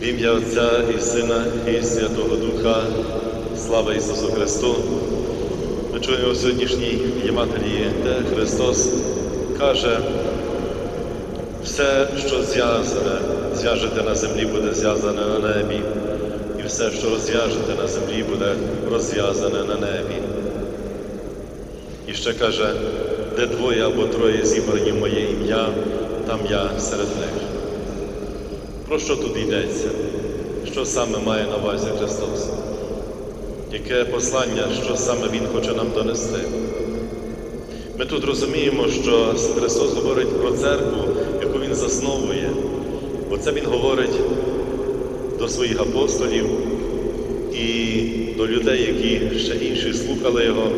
В ім'я Отця і Сина і Святого Духа, слава Ісусу Христу. Ми чуємо в сьогоднішній Євангелії, де Христос каже, все, що зв'язане, зв'яжете на землі, буде зв'язане на небі, і все, що розв'яжете на землі, буде розв'язане на небі. І ще каже, де двоє або троє зібрані в моє ім'я, там я серед них. Про що тут йдеться? Що саме має на увазі Христос? Яке послання, що саме Він хоче нам донести? Ми тут розуміємо, що Христос говорить про церкву, яку Він засновує, бо це Він говорить до своїх апостолів і до людей, які ще інші слухали Його.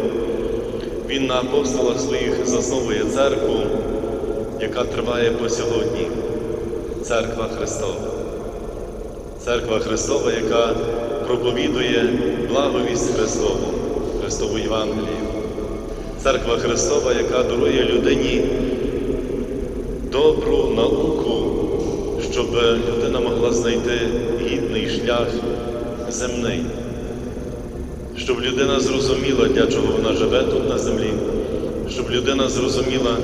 Він на апостолах своїх засновує церкву, яка триває по сьогодні. Церква Христова. Церква Христова, яка проповідує благовість Христову, Христову Євангелію. Церква Христова, яка дарує людині добру науку, щоб людина могла знайти гідний шлях земний, щоб людина зрозуміла, для чого вона живе тут на землі, щоб людина зрозуміла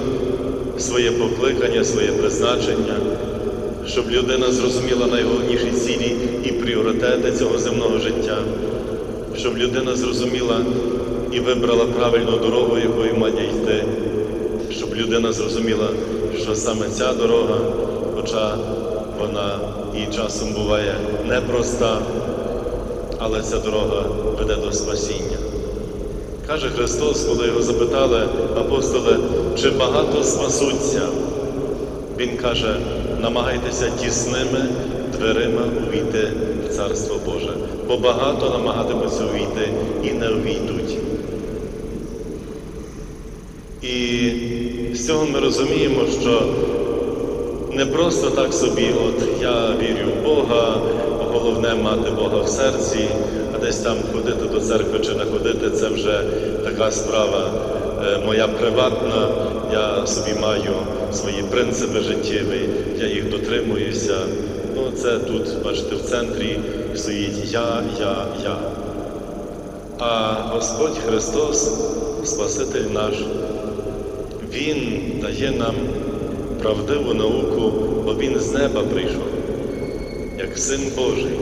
своє покликання, своє призначення щоб людина зрозуміла найголовніші цілі і пріоритети цього земного життя, щоб людина зрозуміла і вибрала правильну дорогу, якою має йти, щоб людина зрозуміла, що саме ця дорога, хоча вона і часом буває непроста, але ця дорога веде до спасіння. Каже Христос, коли його запитали апостоли, чи багато спасуться. Він каже, намагайтеся тісними дверима увійти в Царство Боже, бо багато намагатимуться увійти і не увійдуть. І з цього ми розуміємо, що не просто так собі, от я вірю в Бога, головне мати Бога в серці, а десь там ходити до церкви чи не ходити, це вже така справа е, моя приватна, я собі маю свої принципи життєві, я їх дотримуюся. Ну, це тут, бачите, в центрі стоїть я, я, я. А Господь Христос, Спаситель наш, Він дає нам правдиву науку, бо Він з неба прийшов, як Син Божий,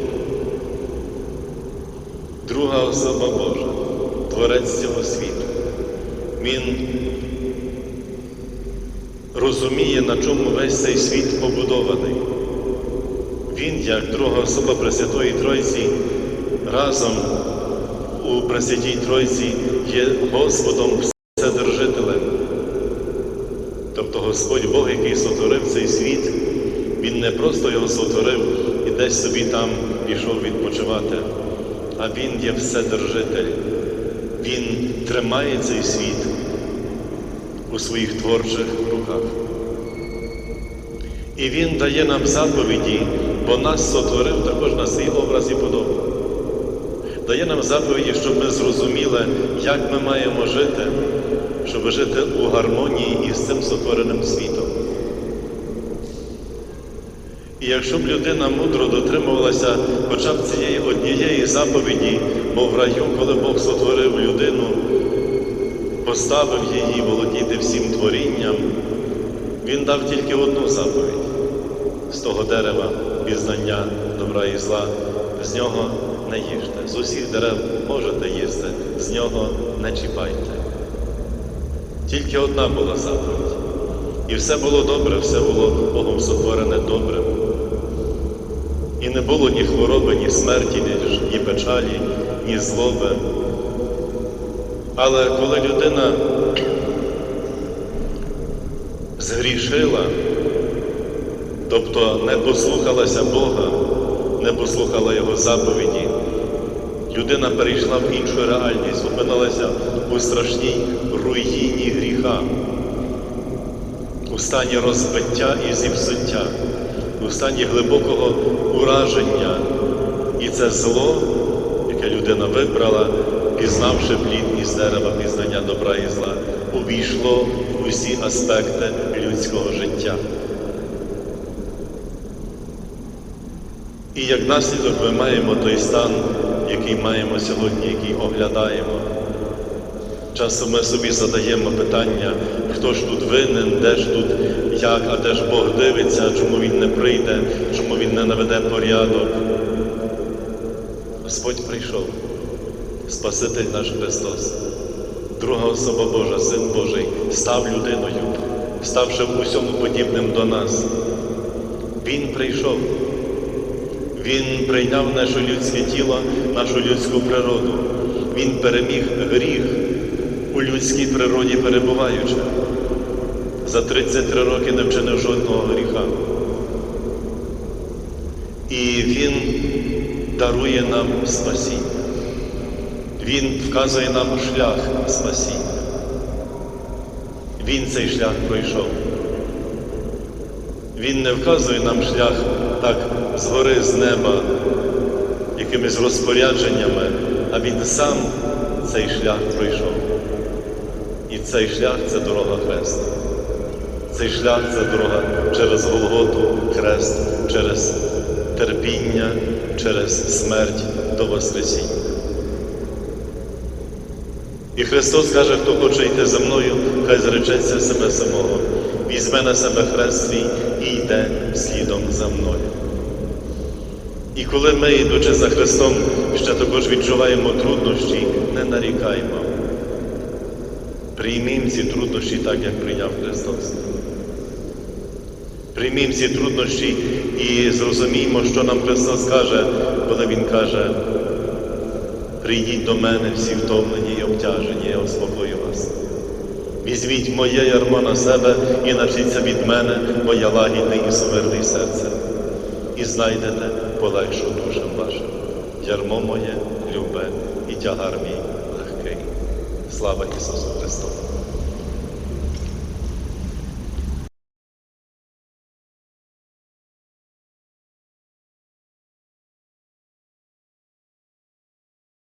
друга особа Божа, Творець цього світу. Він розуміє, на чому весь цей світ побудований. Він, як друга особа Пресвятої Тройці, разом у Пресвятій Тройці є Господом Вседержителем. Тобто Господь Бог, який сотворив цей світ, Він не просто його сотворив і десь собі там пішов відпочивати, а Він є Вседержитель. Він тримає цей світ у своїх творчих руках. І Він дає нам заповіді, бо нас сотворив також на свій образ і подобу. Дає нам заповіді, щоб ми зрозуміли, як ми маємо жити, щоб жити у гармонії із цим сотвореним світом. І якщо б людина мудро дотримувалася хоча б цієї однієї заповіді, бо в раю, коли Бог сотворив людину, поставив її володіти всім творінням, він дав тільки одну заповідь з того дерева пізнання добра і зла, з нього не їжте. З усіх дерев можете їсти, з нього не чіпайте. Тільки одна була заповідь. І все було добре, все було Богом сотворене добре. І не було ні хвороби, ні смерті, ні печалі, ні злоби. Але коли людина згрішила, тобто не послухалася Бога, не послухала Його заповіді, людина перейшла в іншу реальність, опинилася у страшній руїні гріха, у стані розбиття і зіпсуття, у стані глибокого ураження. І це зло, яке людина вибрала, пізнавши плід із дерева пізнання добра і зла, увійшло в усі аспекти людського життя. І як наслідок ми маємо той стан, який маємо сьогодні, який оглядаємо. Часто ми собі задаємо питання, хто ж тут винен, де ж тут, як, а де ж Бог дивиться, чому Він не прийде, чому Він не наведе порядок. Господь прийшов, Спаситель наш Христос, друга особа Божа, Син Божий, став людиною, ставши в усьому подібним до нас. Він прийшов. Він прийняв наше людське тіло, нашу людську природу. Він переміг гріх у людській природі перебуваючи. За 33 роки не вчинив жодного гріха. І Він дарує нам спасіння. Він вказує нам шлях спасіння. Він цей шлях пройшов. Він не вказує нам шлях так згори, з неба, якимись розпорядженнями, а Він сам цей шлях пройшов. І цей шлях це дорога хрест. Цей шлях це дорога через Голготу, хрест, через терпіння, через смерть до Воскресіння. І Христос каже, хто хоче йти за мною, хай зречеться себе самого, візьме на себе хрест свій і йде слідом за мною. І коли ми, йдучи за Христом, ще також відчуваємо труднощі, не нарікаймо. Приймімо ці труднощі так, як прийняв Христос. Приймімо ці труднощі і зрозуміємо, що нам Христос каже, коли Він каже, прийдіть до мене всі втомлені і обтяжені, я успокою вас. Візьміть моє ярмо на себе і навчіться від мене, бо я лагідний і сумирний серце, І знайдете полегшу душам вашим. Ярмо моє, любе і тягар мій легкий. Слава Ісусу Христу!